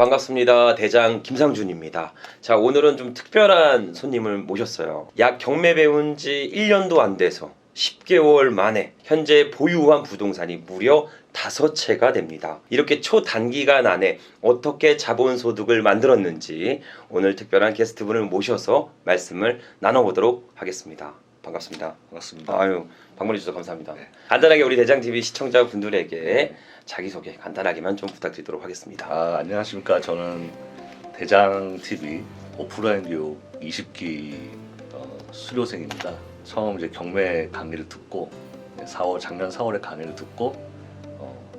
반갑습니다. 대장 김상준입니다. 자, 오늘은 좀 특별한 손님을 모셨어요. 약 경매 배운 지 1년도 안 돼서 10개월 만에 현재 보유한 부동산이 무려 다섯 채가 됩니다. 이렇게 초단기간 안에 어떻게 자본소득을 만들었는지 오늘 특별한 게스트분을 모셔서 말씀을 나눠보도록 하겠습니다. 반갑습니다. 반갑습니다. 아유, 방문해 주셔서 감사합니다. 네. 간단하게 우리 대장 TV 시청자분들에게 자기소개 간단하게만 좀 부탁드리도록 하겠습니다. 아, 안녕하십니까. 저는 대장 TV 오프라인 교육 20기 어, 수료생입니다. 처음 이제 경매 강의를 듣고 4월 작년 4월에 강의를 듣고 어,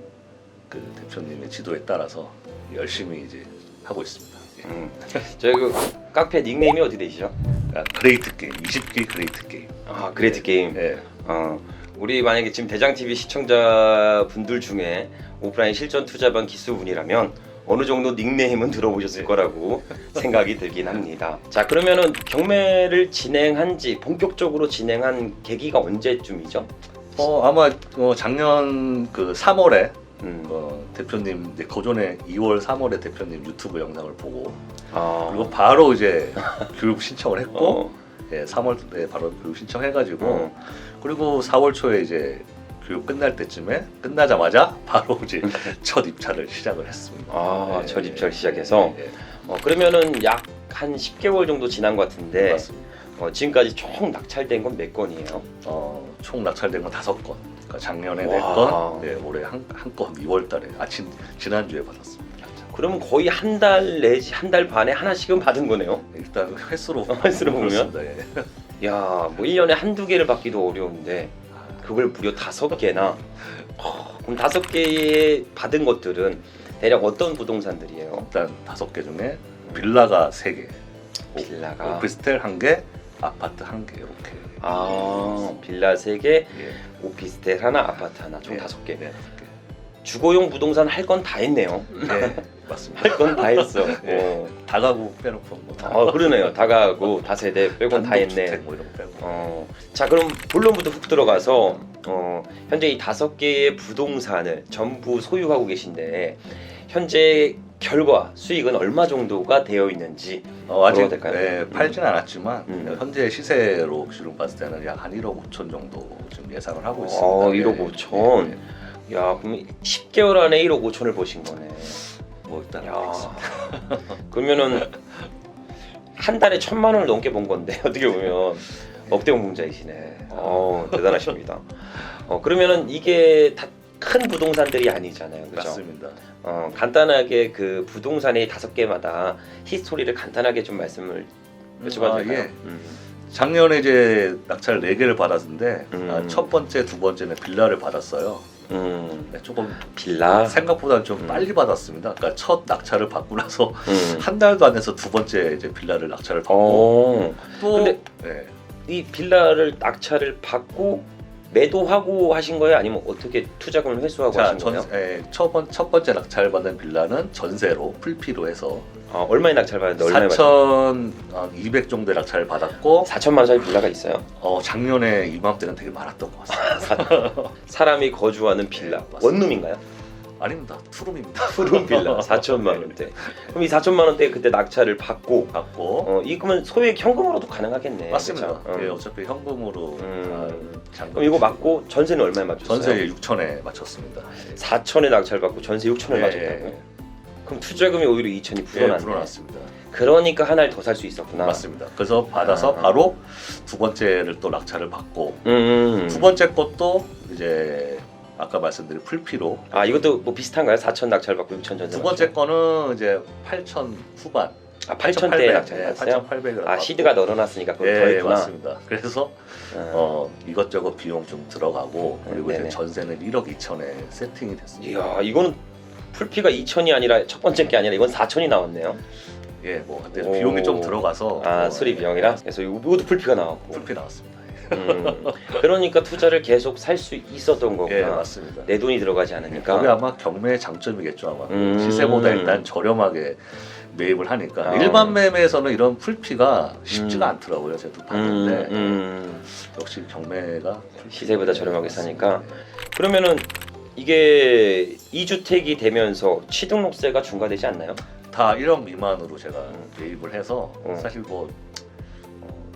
그 대표님의 지도에 따라서 열심히 이제 하고 있습니다. 예. 음, 저희 그 카페 닉네임이 어디 되시죠? 아, 그레이트 게임, 20기 그레이트 게임. 아 그레이트 게임. 예. 어, 우리 만약에 지금 대장 TV 시청자 분들 중에 오프라인 실전 투자반 기수분이라면 어느 정도 닉네임은 들어보셨을 네. 거라고 생각이 들긴 합니다. 자 그러면은 경매를 진행한 지 본격적으로 진행한 계기가 언제쯤이죠? 어, 아마 어, 작년 그 3월에 음, 어, 대표님 이제 고전에 2월 3월에 대표님 유튜브 영상을 보고 아, 그리고 바로 이제 교육 신청을 했고 어, 예, 3월에 바로 교육 신청해가지고 어. 그리고 4월 초에 이제 교육 끝날 때쯤에 끝나자마자 바로 이제 첫 입찰을 시작을 했습니다. 아, 예, 첫 입찰 시작해서 예, 예, 어, 그러면은 약 한 10개월 정도 지난 것 같은데 맞습니다. 어, 지금까지 총 낙찰된 건 몇 건이에요? 어, 총 낙찰된 건 다섯 건. 그러니까 작년에 네 와. 건, 예, 올해 한 한 건 2월 달에 아 진, 지난주에 받았습니다. 그러면 거의 한 달 내지 한 달 반에 하나씩은 받은 거네요. 일단 횟수로 횟수로 보면? 그렇습니다. 예. 야, 뭐 1년에 한두 개를 받기도 어려운데 그걸 무려 다섯 개나. 어, 그럼 다섯 개에 받은 것들은 대략 어떤 부동산들이에요? 일단 다섯 개 중에 빌라가 세 개, 빌라가 오피스텔 한 개, 아파트 한 개 이렇게. 아, 빌라 세 개, 예. 오피스텔 하나, 아파트 하나, 총 예. 다섯 개. 네, 다섯 개. 주거용 부동산 할 건 다 했네요. 네, 맞습니다. 할 건 다 했어. 예. 어. 다가구 빼놓고 뭐 다. 아, 그러네요. 다가구 다세대 빼곤 다 했네. 단독주택 뭐 이런 거 빼고. 어, 자 그럼 본론부터 훅 들어가서 어, 현재 이 다섯 개의 부동산을 전부 소유하고 계신데 현재 결과 수익은 얼마 정도가 되어 있는지 어, 아직 물어봐도 될까요? 네, 팔지는 않았지만 음. 현재 시세로 지금 봤을 때는 약 한 1억 5천 정도 지금 예상을 하고 있습니다. 어, 네. 1억 5천. 네, 네. 야 그럼 10개월 안에 1억 5천을 보신 거네. 야 알겠습니다. 그러면은 한 달에 천만 원을 넘게 본 건데 어떻게 보면 억대 공자이시네. 어 대단하십니다. 어 그러면은 이게 다 큰 부동산들이 아니잖아요, 그죠? 맞습니다. 어, 간단하게 그 부동산의 다섯 개마다 히스토리를 간단하게 좀 말씀을 여쭤봐도 아, 될까요? 예. 음. 작년에 이제 낙찰 4개를 받았는데 음. 아, 첫 번째, 두 번째는 빌라를 받았어요. 음, 네, 조금 빌라. 생각보다 좀 음. 빨리 받았습니다. 그러니까 첫 낙찰을 받고 나서 음. 한 달도 안 돼서 두 번째 이제 빌라를 낙찰을 받고 어, 또 근데- 네. 이 빌라를 낙찰을 받고 매도하고 하신 거예요? 아니면 어떻게 투자금을 회수하고 자, 하신 전, 거예요? 예, 첫, 번, 첫 번째 낙찰 받은 빌라는 전세로 풀피로 해서 아, 얼마에 낙찰 받았는데 얼마에 받았어요? 4,200 정도의 낙찰을 받았고 4천만 원짜리 빌라가 있어요. 어, 작년에 이맘때는 되게 많았던 것 같습니다. 사람이 거주하는 빌라. 네, 맞습니다. 원룸인가요? 아닙니다. 투룸입니다. 푸른 빌라 4천만 원대. 그럼 이 4천만 원대 그때 낙찰을 받고 받고 어, 이 그러면 소액 현금으로도 가능하겠네. 맞습니다. 그쵸? 어. 예, 어차피 현금으로 음. 다 잔금 그럼 이거. 맞고 전세는 얼마에 맞췄어요? 전세 6천에 맞췄습니다. 4천에 낙찰 받고 전세 6천을 예, 맞췄다고. 예, 그럼 투자금이 오히려 2천이 예, 불어났네. 불어났습니다. 그러니까 하나를 더 살 수 있었구나. 맞습니다. 그래서 받아서 아. 바로 두 번째를 또 낙찰을 받고 음. 두 번째 것도 이제 아까 말씀드린 풀피로 아 이것도 뭐 비슷한가요? 4천 낙찰 받고 6천 전세. 두 번째 거는 이제 8천 후반 아 8천대 낙찰 받았어요? 8,800을 아 시드가 늘어났으니까 그걸 더 예, 했구나. 맞습니다. 그래서 어. 어, 이것저것 비용 좀 들어가고 그리고 네네. 이제 전세는 1억 2천에 세팅이 됐습니다. 이야 이거는 풀피가 2천이 아니라 첫 번째 게 아니라 이건 4천이 나왔네요. 예, 뭐 근데 오. 비용이 좀 들어가서 아 뭐, 수리 비용이라. 그래서 이것도 풀피가 나왔고. 풀피 나왔습니다. 음, 그러니까 투자를 계속 살 수 있었던 거구나. 예, 맞습니다. 내 돈이 들어가지 그게 않으니까. 아마 경매의 장점이겠죠 아마 음. 시세보다 일단 저렴하게 매입을 하니까 아. 일반 매매에서는 이런 풀피가 쉽지가 음. 않더라고요 제가 음, 봤는데 음. 역시 경매가 시세보다 저렴하게. 사니까. 그러면은 이게 2주택이 되면서 취등록세가 중과되지 않나요? 다 1억 미만으로 제가 매입을 해서 음. 사실 뭐 어,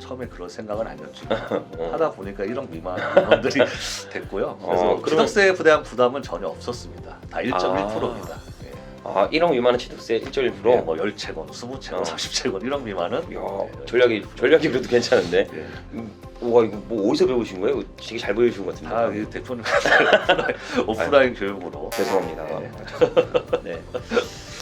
처음에 그런 생각은 아니었지 어. 하다 보니까 1억 미만 인원들이 됐고요. 그래서 어, 그러면- 취득세에 대한 부담은 전혀 없었습니다. 다 1.1%입니다. 예. 아 1억 미만은 취득세 1.1%. 예, 뭐 10채권, 20채권, 어. 30채권 1억 미만은 야 예, 전략이 전략이 그래도 괜찮은데. 예. 음, 와 이거 뭐 어디서 배우신 거예요? 이거 되게 잘 보여주신 것 같은데. 다이 대표님 오프라인, 오프라인 교육으로 죄송합니다. 예. 네.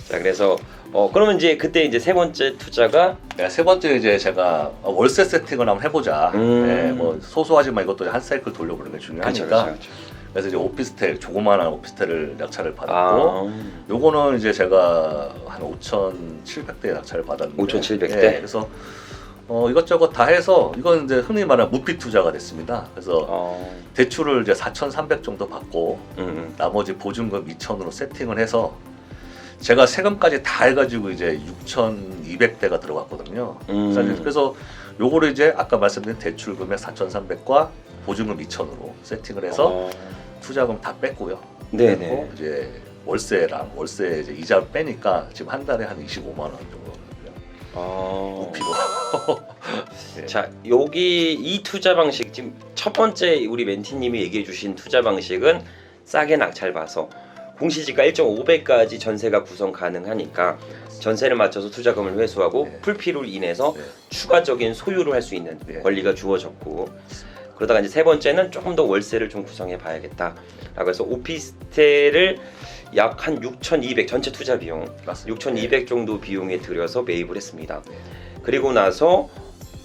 자 그래서 어 그러면 이제 그때 이제 세 번째 투자가 네, 세 번째 이제 제가 월세 세팅을 한번 해보자. 음. 네, 뭐 소소하지만 이것도 한 사이클 돌려보는 게 중요하니까. 그렇죠, 그렇죠. 그래서 이제 오피스텔 조그마한 오피스텔을 낙찰을 받았고, 아, 요거는 이제 제가 한 5,700대 낙찰을 받았는데, 5,700 대? 예, 그래서 어, 이것저것 다 해서 이건 이제 흔히 말하는 무피 투자가 됐습니다. 그래서 어, 대출을 이제 4,300 정도 받고 음, 음. 나머지 보증금 2,000으로 세팅을 해서 제가 세금까지 다 해가지고 이제 6,200대가 들어갔거든요. 음. 사실 그래서 요거를 이제 아까 말씀드린 대출 금액 4,300과 보증금 2,000으로 세팅을 해서 어, 투자금 다 뺐고요. 네네. 뺐고 이제 월세랑 월세 이제 이자를 빼니까 지금 한 달에 한 25만 원 정도 어. 무피로. 예. 자 여기 이 투자 방식 지금 첫 번째 우리 멘티님이 얘기해 주신 투자 방식은 싸게 낙찰 봐서 공시지가 1.5배까지 전세가 구성 가능하니까 전세를 맞춰서 투자금을 회수하고 네. 풀피로 인해서 네. 추가적인 소유를 할 수 있는 네. 권리가 주어졌고 그러다가 이제 세 번째는 조금 더 월세를 좀 구성해 봐야겠다라고 해서 오피스텔을 약 한 6,200 전체 투자 비용 맞습니다. 6,200 정도 비용에 들여서 매입을 했습니다. 네. 그리고 나서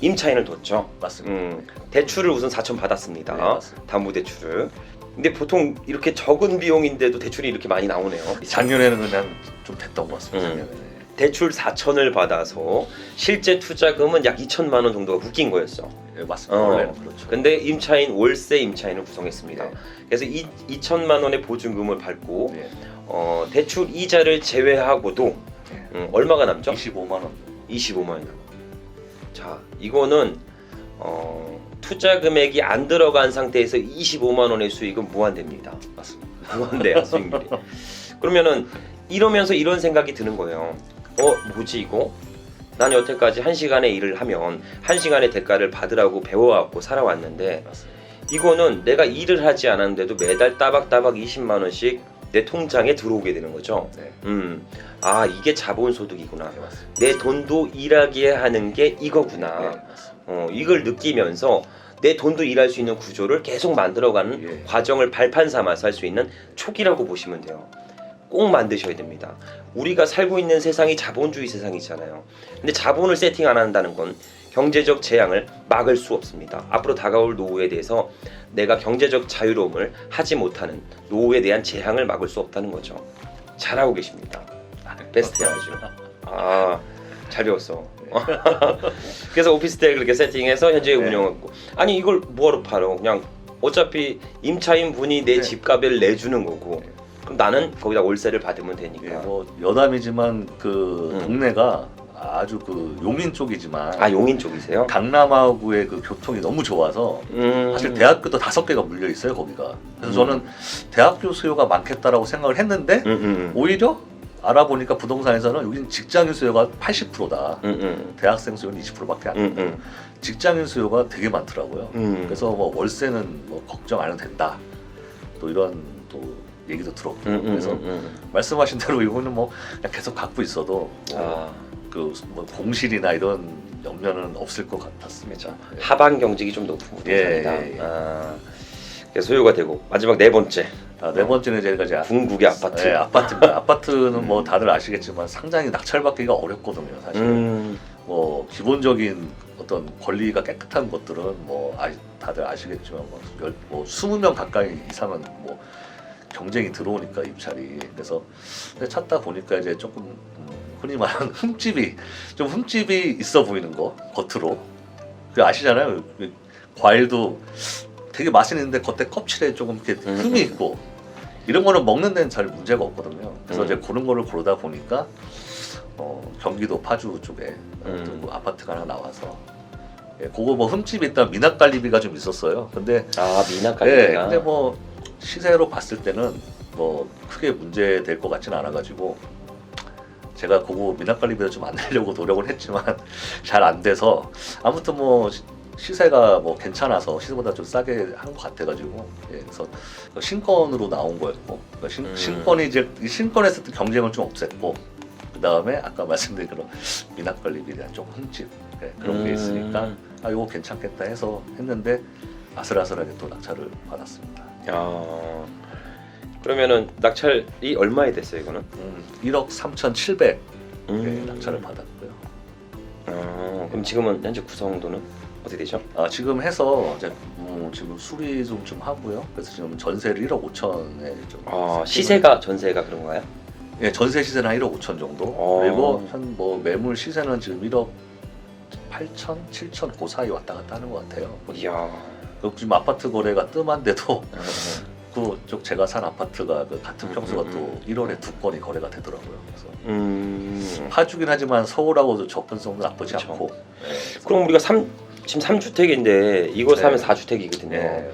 임차인을 뒀죠. 맞습니다. 음, 대출을 우선 4천 받았습니다. 네, 맞습니다. 담보 대출을. 근데 보통 이렇게 적은 비용인데도 대출이 이렇게 많이 나오네요. 작년에는 그냥 좀 됐던 것 같습니다. 음. 대출 4천을 받아서 실제 투자금은 약 2천만 원 정도가 묶인 거였어. 예, 맞습니다. 어. 원래는 그렇죠. 근데 임차인 월세 임차인을 구성했습니다. 네. 그래서 이 2천만 원의 보증금을 받고 네. 어, 대출 이자를 제외하고도 네. 음, 얼마가 남죠? 25만 원. 25만 원. 자, 이거는 어, 투자 금액이 안 들어간 상태에서 25만 원의 수익은 무한대입니다. 맞습니다. 무한대야 수익률이. 그러면은 이러면서 이런 생각이 드는 거예요. 어, 뭐지 이거? 난 여태까지 한 시간의 일을 하면 한 시간의 대가를 받으라고 배워왔고 살아왔는데. 이거는 내가 일을 하지 않았는데도 매달 따박따박 20만 원씩 내 통장에 들어오게 되는 거죠. 네. 음, 아 이게 자본소득이구나. 네. 내 돈도 일하게 하는 게 네, 이거구나. 맞습니다. 어, 이걸 느끼면서 내 돈도 일할 수 있는 구조를 계속 만들어가는 예. 과정을 발판 삼아서 할 수 있는 초기라고 보시면 돼요. 꼭 만드셔야 됩니다. 우리가 살고 있는 세상이 자본주의 세상이잖아요. 근데 자본을 세팅 안 한다는 건 경제적 재앙을 막을 수 없습니다. 앞으로 다가올 노후에 대해서 내가 경제적 자유로움을 하지 못하는 노후에 대한 재앙을 막을 수 없다는 거죠. 잘하고 계십니다. 베스트야 아주. 아, 잘 배웠어. 그래서 오피스텔 그렇게 세팅해서 현재 네. 운영하고 아니 이걸 뭐하러 팔어? 그냥 어차피 임차인 분이 내 네. 집값을 내주는 거고 네. 그럼 나는 거기다 월세를 받으면 예, 되니까. 뭐 여담이지만 그 음. 동네가 아주 그 용인 쪽이지만 아 용인 쪽이세요? 강남하고의 그 교통이 너무 좋아서 음. 사실 대학교도 다섯 개가 물려 있어요 거기가. 그래서 음. 저는 대학교 수요가 많겠다라고 생각을 했는데 음, 음, 오히려 알아보니까 부동산에서는 여기는 직장인 수요가 80%다. 음, 음, 대학생 수요는 20%밖에 안 돼. 음, 음, 직장인 수요가 되게 많더라고요. 음. 그래서 뭐 월세는 뭐 걱정 안 해도 된다. 또 이런 또 얘기도 들었고 음, 음, 그래서 음, 음. 말씀하신 대로 이거는 뭐 그냥 계속 갖고 있어도 아, 그뭐 공실이나 이런 염려는 없을 것 같았습니다. 예. 하반 경직이 좀 높은 부동산이다. 예, 예, 예. 아, 그래서 소요가 되고 마지막 네 번째 아, 네 번째는 제가 이제 궁극의 아파트. 네, 아파트입니다. 아파트는 음. 뭐 다들 아시겠지만 상장이 낙찰받기가 어렵거든요, 사실. 음, 뭐 기본적인 어떤 권리가 깨끗한 것들은 뭐 아, 다들 아시겠지만 뭐, 열, 뭐 20명 가까이 이상은 뭐 경쟁이 들어오니까 입찰이 그래서 찾다 보니까 이제 조금 음, 흔히 말하는 흠집이 좀 흠집이 있어 보이는 거 겉으로 그 아시잖아요 그 과일도 되게 맛있는데 겉에 껍질에 조금 이렇게 음, 흠이 음. 있고 이런 거는 먹는 데는 잘 문제가 없거든요 그래서 음. 이제 그런 거를 고르다 보니까 어, 경기도 파주 쪽에 음. 또 아파트가 하나 나와서 예, 그거 뭐 흠집이 있다 미납갈리비가 좀 있었어요. 근데 아 예, 미나까지가. 근데 뭐 시세로 봤을 때는 뭐 크게 문제 될 것 같지는 않아가지고 제가 그거 미납관리비를 좀안 내려고 노력을 했지만 잘 안 돼서 아무튼 뭐 시- 시세가 뭐 괜찮아서 시세보다 좀 싸게 한 것 같아가지고 예, 그래서 그 신권으로 나온 거였고 그러니까 신, 음. 신권이 이제 이 신권에서 또 경쟁을 좀 없앴고 그 다음에 아까 말씀드린 그런 미납관리비에 대한 좀 흠집 예, 그런 게 음. 있으니까 아 이거 괜찮겠다 해서 했는데 아슬아슬하게 또 낙찰을 받았습니다. 야. 그러면은 낙찰이 얼마에 됐어요, 이거는? 음, 1억 3,700 음. 네, 낙찰을 받았고요. 아, 그럼 지금은 현재 구성도는 어떻게 되죠? 아, 지금 해서 이제 뭐 지금 수리 좀, 좀 하고요. 그래서 지금 전세를 1억 5천에 좀 아, 시세가 전세가 그런가요? 예, 전세 시세는 한 1억 5천 정도. 어. 그리고 한 뭐 매물 시세는 지금 1억 8천, 7천 그 사이 왔다 갔다 하는 것 같아요. 이야. 그리고 지금 아파트 거래가 뜸한데도 어, 그쪽 제가 산 아파트가 그 같은 음, 평수가 음, 또 1월에 두 건이 거래가 되더라고요. 그래서 음. 파주긴 하지만 서울하고도 접근성도 나쁘지 그쵸. 않고. 그럼 우리가 삼 지금 3주택인데 이거 네. 사면 4주택이거든요. 예.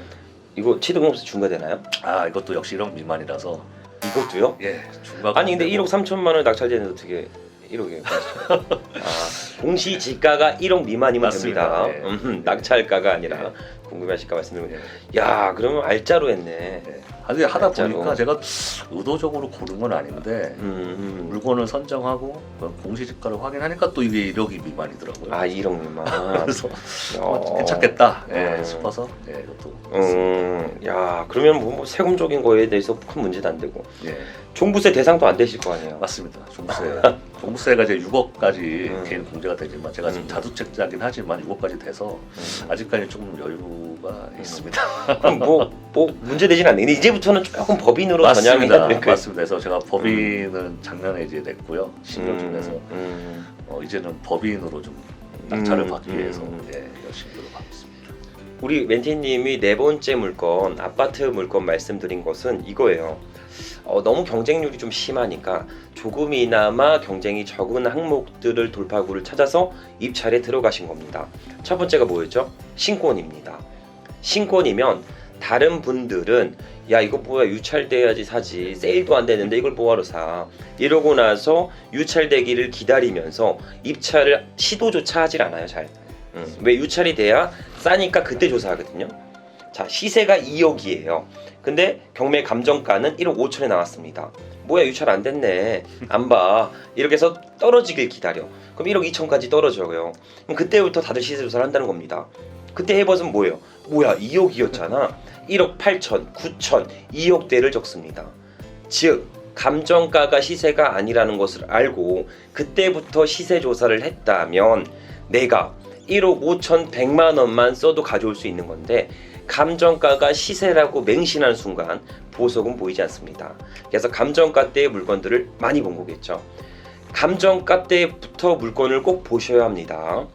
이거 취득공세 중과되나요? 아 이것도 역시 1억 미만이라서 이것도요? 예 중과 아니 근데 1억 3천만 원 낙찰되는데 어떻게 1억이에요? 아, 공시 지가가 1억 미만이면 맞습니다. 됩니다. 예. 음, 낙찰가가 아니라 예. 궁금하실까 말씀드리면 예. 야 그러면 알짜로 했네. 예. 아니 하다 진짜로. 보니까 제가 의도적으로 고른 건 아닌데 음, 물건을 선정하고 그 공시지가를 확인하니까 또 이게 1억이 미만이더라고요. 아 1억 미만. 그래서 야. 어, 괜찮겠다 예, 어. 싶어서 예, 이것도 음, 야 그러면 뭐, 뭐 세금적인 거에 대해서 큰 문제도 안 되고 예, 종부세 대상도 안 되실 거 아니에요. 맞습니다. 종부세 종부세가 이제 6억까지 음. 개인 공제가 되지만 제가 지금 음. 다주택자긴 하지만 6억까지 돼서 음. 아직까지 조금 여유가 있습니다. 그럼 뭐, 뭐 문제 되진 않네. 근데 이제부터는 조금 법인으로 전향해야 맞습니다. 될 거예요. 맞습니다. 그래서 제가 법인은 작년에 이제 냈고요. 10년 중에서 음, 어, 이제는 법인으로 좀 낙찰을 음, 받기 위해서 음. 예, 열심히 노력하고 있습니다. 우리 멘티님이 네 번째 물건 아파트 물건 말씀드린 것은 이거예요. 어, 너무 경쟁률이 좀 심하니까 조금이나마 경쟁이 적은 항목들을 돌파구를 찾아서 입찰에 들어가신 겁니다. 첫 번째가 뭐였죠? 신권입니다. 신권이면 다른 분들은 야 이거 뭐야? 유찰돼야지 사지. 세일도 안 되는데 이걸 뭐하러 사? 이러고 나서 유찰되기를 기다리면서 입찰을 시도조차 하질 않아요 잘. 음, 왜 유찰이 돼야 싸니까 그때 조사하거든요. 자 시세가 2억이에요 근데 경매 감정가는 1억 5천에 나왔습니다. 뭐야 유찰 안 됐네. 안 봐. 이렇게 해서 떨어지길 기다려. 그럼 1억 2천까지 떨어져요. 그럼 그때부터 다들 시세 조사를 한다는 겁니다. 그때 해버은 뭐예요? 뭐야 2억이었잖아. 1억 8천, 9천, 2억대를 적습니다. 즉 감정가가 시세가 아니라는 것을 알고 그때부터 시세 조사를 했다면 내가 1억 5천 100만 원만 써도 가져올 수 있는 건데 감정가가 시세라고 맹신하는 순간 보석은 보이지 않습니다. 그래서 감정가 때의 물건들을 많이 본 거겠죠. 감정가 때부터 물건을 꼭 보셔야 합니다.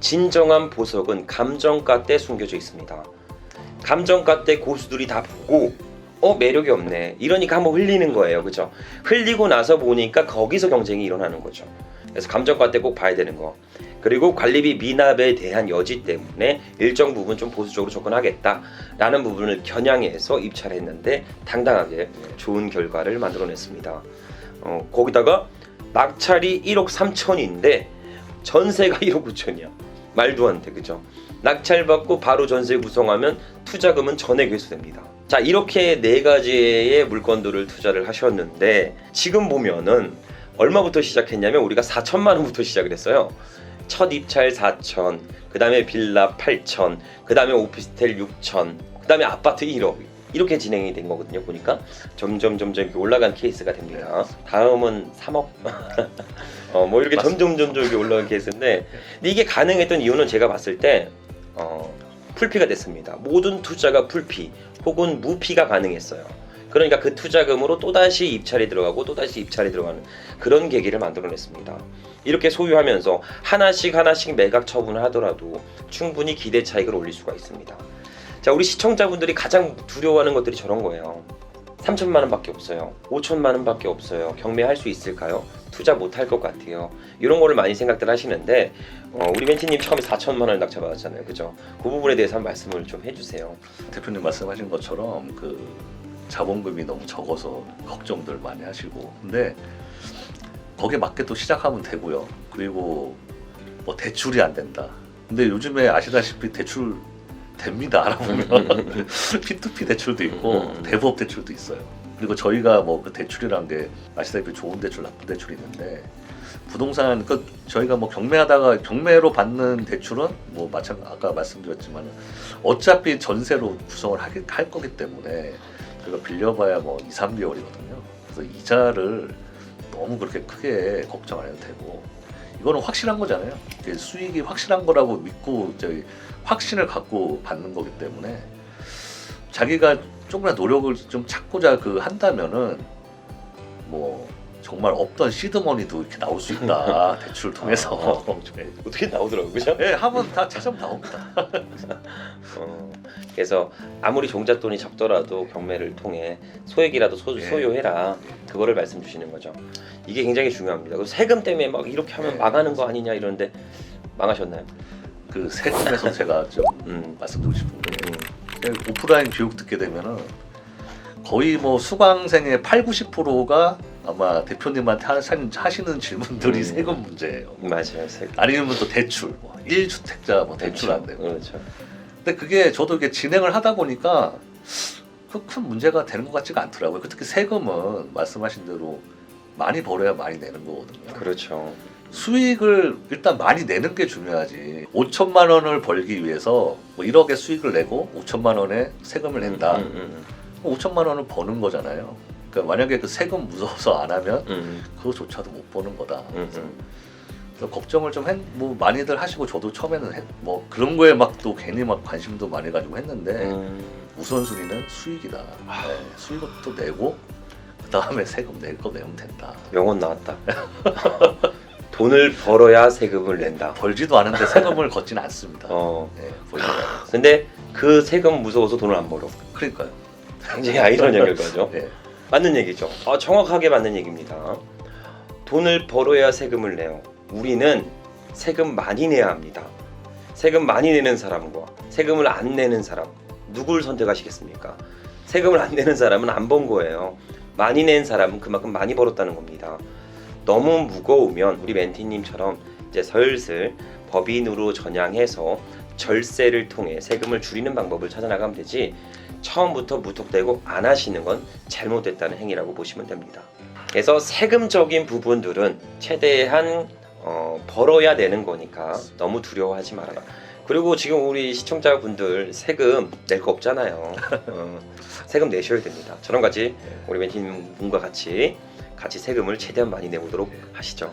진정한 보석은 감정가 때 숨겨져 있습니다. 감정가 때 고수들이 다 보고 어 매력이 없네 이러니까 한번 흘리는 거예요 그죠 흘리고 나서 보니까 거기서 경쟁이 일어나는 거죠 그래서 감정가 때 꼭 봐야 되는 거 그리고 관리비 미납에 대한 여지 때문에 일정 부분 좀 보수적으로 접근하겠다라는 부분을 겨냥해서 입찰했는데 당당하게 좋은 결과를 만들어냈습니다 어, 거기다가 낙찰이 1억 3천인데 전세가 1억 9천이야 말도 안 돼 그죠 낙찰 받고 바로 전세 구성하면 투자금은 전액 회수됩니다. 자 이렇게 네 가지의 물건들을 투자를 하셨는데 지금 보면은 얼마부터 시작했냐면 우리가 4천만 원부터 시작을 했어요. 첫 입찰 4천, 그 다음에 빌라 8천, 그 다음에 오피스텔 6천, 그 다음에 아파트 1억 이렇게 진행이 된 거거든요. 보니까 점점 점점 이렇게 올라간 케이스가 됩니다. 다음은 3억. 어, 뭐 이렇게. 점점 점점 이렇게 올라간 케이스인데 근데 이게 가능했던 이유는 제가 봤을 때 어, 풀피가 됐습니다. 모든 투자가 풀피 혹은 무피가 가능했어요. 그러니까 그 투자금으로 또다시 입찰이 들어가고 또다시 입찰이 들어가는 그런 계기를 만들어냈습니다. 이렇게 소유하면서 하나씩 하나씩 매각 처분을 하더라도 충분히 기대 차익을 올릴 수가 있습니다. 자, 우리 시청자분들이 가장 두려워하는 것들이 저런 거예요. 3천만 원밖에 없어요. 5천만 원밖에 없어요. 경매할 수 있을까요? 투자 못할 것 같아요. 이런 거를 많이 생각들 하시는데 어, 우리 멘티님 처음에 4천만 원을 낙찰받았잖아요. 그죠? 그 부분에 대해서 한 말씀을 좀 해주세요. 대표님 말씀하신 것처럼 그 자본금이 너무 적어서 걱정들 많이 하시고 근데 거기에 맞게 또 시작하면 되고요. 그리고 뭐 대출이 안 된다. 근데 요즘에 아시다시피 대출 됩니다. 알아보면 P2P 대출도 있고 음. 대부업 대출도 있어요. 그리고 저희가 뭐 그 대출이란 게 아시다시피 좋은 대출, 나쁜 대출이 있는데 부동산 그 저희가 뭐 경매하다가 경매로 받는 대출은 뭐 마찬 아까 말씀드렸지만 어차피 전세로 구성을 하기, 할 거기 때문에 저희가 빌려봐야 뭐 2, 3개월이거든요. 그래서 이자를 너무 그렇게 크게 걱정 안 해도 되고 이거는 확실한 거잖아요. 수익이 확실한 거라고 믿고 저희 확신을 갖고 받는 거기 때문에 자기가 조금이나 노력을 좀 찾고자 그 한다면은 뭐 정말 없던 시드머니도 이렇게 나올 수 있다 대출 통해서 네. 어떻게 나오더라고요, 그죠? 네, 하면 다 찾으면 나옵니다. 어, 그래서 아무리 종잣돈이 적더라도 경매를 통해 소액이라도 소, 예. 소유해라 그거를 말씀 주시는 거죠. 이게 굉장히 중요합니다. 그리고 세금 때문에 막 이렇게 하면 예. 망하는 거 아니냐 이러는데 망하셨나요? 그 세금에서 제가 좀 음. 말씀드리고 싶은 게 음. 오프라인 교육 듣게 되면은 거의 뭐 수강생의 8, 90%가 아마 대표님한테 하시는, 하시는 질문들이 음. 세금 문제예요. 맞아요, 세금. 아니면 또 대출, 뭐 1주택자 뭐 대출 안 되고. 그렇죠. 근데 그게 저도 이게 진행을 하다 보니까 그 큰 문제가 되는 것 같지가 않더라고요. 특히 세금은 말씀하신 대로 많이 벌어야 많이 내는 거거든요. 그렇죠. 수익을 일단 많이 내는 게 중요하지. 5천만 원을 벌기 위해서 뭐 1억의 수익을 내고 5천만 원의 세금을 낸다. 음, 음, 그럼 5천만 원을 버는 거잖아요. 그러니까 만약에 그 세금 무서워서 안 하면 음, 음, 그거조차도 못 버는 거다. 음, 음. 그래서 걱정을 좀 했, 뭐 많이들 하시고 저도 처음에는 했, 뭐 그런 거에 막 또 괜히 막 관심도 많이 가지고 했는데 음. 우선순위는 수익이다. 아. 네, 수익도 내고 그 다음에 세금 낼 거 내면 된다. 영혼 나왔다. 돈을 벌어야 세금을 낸다. 벌지도 않은데 세금을 걷지는 않습니다. 어. 네, 벌지도 않아요. 근데 그 세금 무서워서 돈을 안 벌어. 그러니까요. 굉장히 아이러니할 거죠. 네. 맞는 얘기죠. 아, 정확하게 맞는 얘기입니다. 돈을 벌어야 세금을 내요. 우리는 세금 많이 내야 합니다. 세금 많이 내는 사람과 세금을 안 내는 사람 누굴 선택하시겠습니까? 세금을 안 내는 사람은 안 번 거예요. 많이 낸 사람은 그만큼 많이 벌었다는 겁니다. 너무 무거우면 우리 멘티님처럼 이제 슬슬 법인으로 전향해서 절세를 통해 세금을 줄이는 방법을 찾아나가면 되지 처음부터 무턱대고 안 하시는 건 잘못됐다는 행위라고 보시면 됩니다. 그래서 세금적인 부분들은 최대한 어, 벌어야 되는 거니까 너무 두려워하지 말아라. 그리고 지금 우리 시청자분들 세금 낼 거 없잖아요. 어, 세금 내셔야 됩니다. 저랑 같이 우리 멘티님 분과 같이 같이 세금을 최대한 많이 내보도록 하시죠.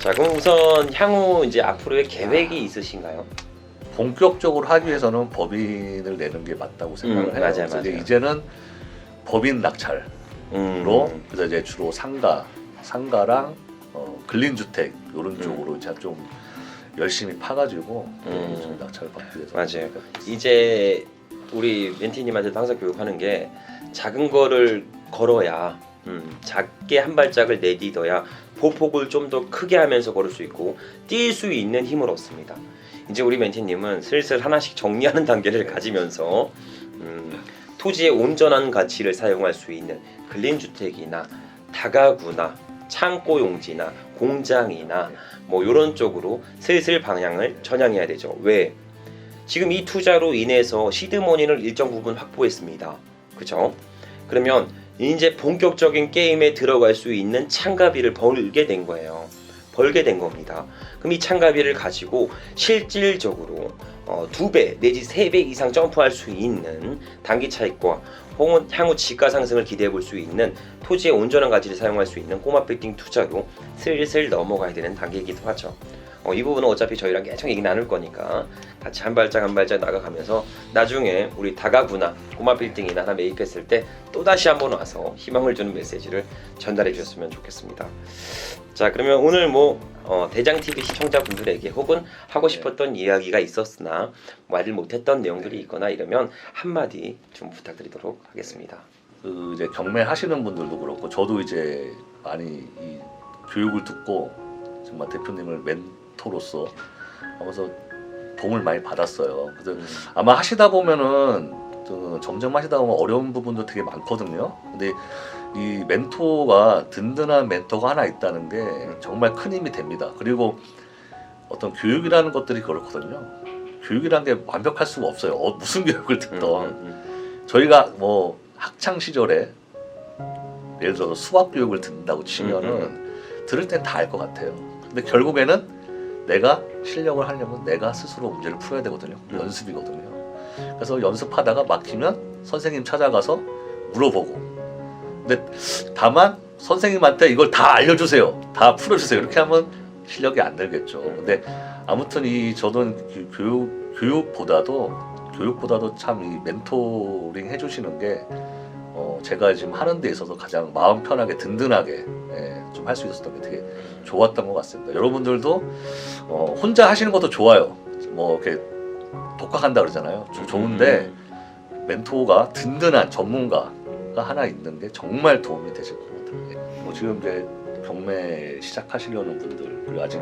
자, 그럼 우선 향후 이제 앞으로의 계획이 있으신가요? 본격적으로 하기 위해서는 법인을 내는 게 맞다고 생각을 음, 해요. 맞아요, 그래서 이제 맞아요. 이제는 법인 낙찰로 음, 그래서 이제 주로 상가, 상가랑 어, 근린주택 이런 음. 쪽으로 이제 좀 열심히 파가지고 음. 좀 낙찰을 받기 위해서 맞아요. 이제 우리 멘티님한테도 항상 교육하는 게 작은 거를 걸어야 음, 작게 한 발짝을 내딛어야 보폭을 좀 더 크게 하면서 걸을 수 있고 뛸 수 있는 힘을 얻습니다. 이제 우리 멘티님은 슬슬 하나씩 정리하는 단계를 가지면서 음, 토지의 온전한 가치를 사용할 수 있는 근린주택이나 다가구나 창고 용지나 공장이나 뭐 이런 쪽으로 슬슬 방향을 전향해야 되죠. 왜? 지금 이 투자로 인해서 시드머니를 일정 부분 확보했습니다. 그죠? 그러면 이제 본격적인 게임에 들어갈 수 있는 참가비를 벌게 된 거예요. 벌게 된 겁니다. 그럼 이 참가비를 가지고 실질적으로 어, 두배 내지 세배 이상 점프할 수 있는 단기 차익과 향후 지가 상승을 기대해 볼 수 있는 토지의 온전한 가치를 사용할 수 있는 꼬마 빌딩 투자로 슬슬 넘어가야 되는 단계이기도 하죠. 어, 이 부분은 어차피 저희랑 계속 얘기 나눌 거니까 같이 한 발짝 한 발짝 나가가면서 나중에 우리 다가구나 꼬마 빌딩이나 하나 매입했을 때 또 다시 한번 와서 희망을 주는 메시지를 전달해 주셨으면 좋겠습니다. 자 그러면 오늘 뭐 어, 대장TV 시청자분들에게 혹은 하고 싶었던 이야기가 있었으나 말을 못했던 내용들이 있거나 이러면 한 마디 좀 부탁드리도록 하겠습니다. 그 이제 경매 하시는 분들도 그렇고 저도 이제 많이 이 교육을 듣고 정말 대표님을 멘토로서 하면서 도움을 많이 받았어요. 그래서 아마 하시다 보면은 좀 점점 하시다 보면 어려운 부분도 되게 많거든요. 근데 이 멘토가 든든한 멘토가 하나 있다는 게 정말 큰 힘이 됩니다. 그리고 어떤 교육이라는 것들이 그렇거든요. 교육이라는 게 완벽할 수가 없어요. 어, 무슨 교육을 음, 듣던 음, 저희가 뭐 학창 시절에 예를 들어서 수학 교육을 듣는다고 치면은 음, 들을 땐 다 알 것 같아요. 근데 결국에는 내가 실력을 하려면 내가 스스로 문제를 풀어야 되거든요. 음. 연습이거든요. 그래서 연습하다가 막히면 선생님 찾아가서 물어보고. 근데 다만 선생님한테 이걸 다 알려주세요. 다 풀어주세요. 이렇게 하면 실력이 안 늘겠죠. 근데 아무튼 이 저는 그 교육 교육보다도 교육보다도 참 이 멘토링 해주시는 게 어, 제가 지금 하는 데 있어서 가장 마음 편하게 든든하게 예, 좀 할 수 있었던 게 되게 좋았던 것 같습니다. 여러분들도 어, 혼자 하시는 것도 좋아요. 뭐 이렇게 독학한다 그러잖아요. 조- 좋은데 음. 멘토가 든든한 전문가가 하나 있는 게 정말 도움이 되실 겁니다. 예. 뭐 지금 이제 경매 시작하시려는 분들 그리고 아직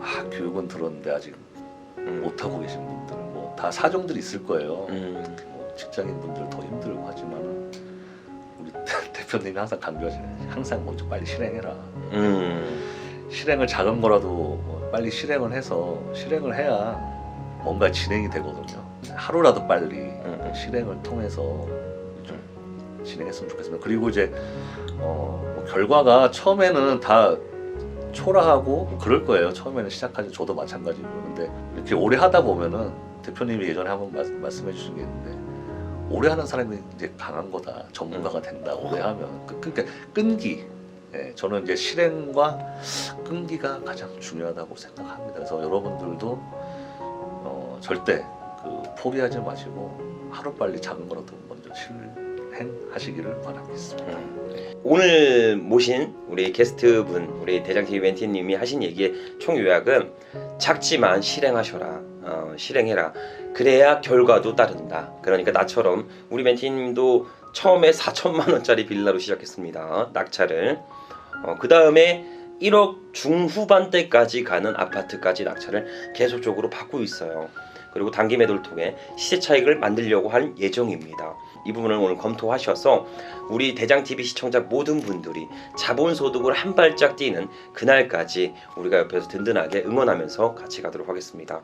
아, 교육은 들었는데 아직 음, 못 하고 계신 분들 뭐 다 사정들이 있을 거예요. 음, 뭐 직장인 분들 더 힘들고 하지만 우리 대표님이 항상 강조하시는 항상 먼저 빨리 실행해라. 음, 실행을 작은 거라도 뭐 빨리 실행을 해서 실행을 해야 뭔가 진행이 되거든요. 하루라도 빨리 음. 실행을 통해서 좀 진행했으면 좋겠습니다. 그리고 이제 어, 뭐 결과가 처음에는 다 초라하고 뭐 그럴 거예요. 처음에는 시작하지 저도 마찬가지고 근데 이렇게 오래 하다 보면은 대표님이 예전에 한번 말, 말씀해 주신 게 있는데 오래 하는 사람이 이제 강한 거다 전문가가 된다 오래 하면 그, 그러니까 끈기 예, 저는 이제 실행과 끈기가 가장 중요하다고 생각합니다. 그래서 여러분들도 어, 절대 그 포기하지 마시고 하루 빨리 작은 거라도 먼저 실행하시기를 바라겠습니다. 음. 오늘 모신 우리 게스트분 우리 대장TV 멘티님이 하신 얘기의 총 요약은 작지만 실행하셔라 어, 실행해라. 그래야 결과도 따른다. 그러니까 나처럼 우리 멘티님도 처음에 4천만 원짜리 빌라로 시작했습니다. 낙찰을. 어, 그 다음에 1억 중후반대까지 가는 아파트까지 낙찰을 계속적으로 받고 있어요 그리고 단기 매도를 통해 시세 차익을 만들려고 할 예정입니다 이 부분을 오늘 검토하셔서 우리 대장TV 시청자 모든 분들이 자본 소득을 한 발짝 뛰는 그날까지 우리가 옆에서 든든하게 응원하면서 같이 가도록 하겠습니다.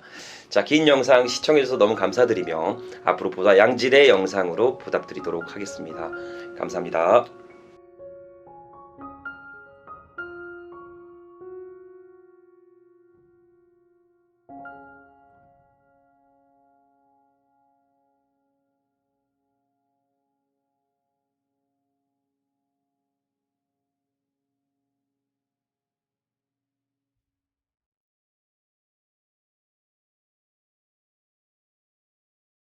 자, 긴 영상 시청해 주셔서 너무 감사드리며 앞으로 보다 양질의 영상으로 보답드리도록 하겠습니다. 감사합니다.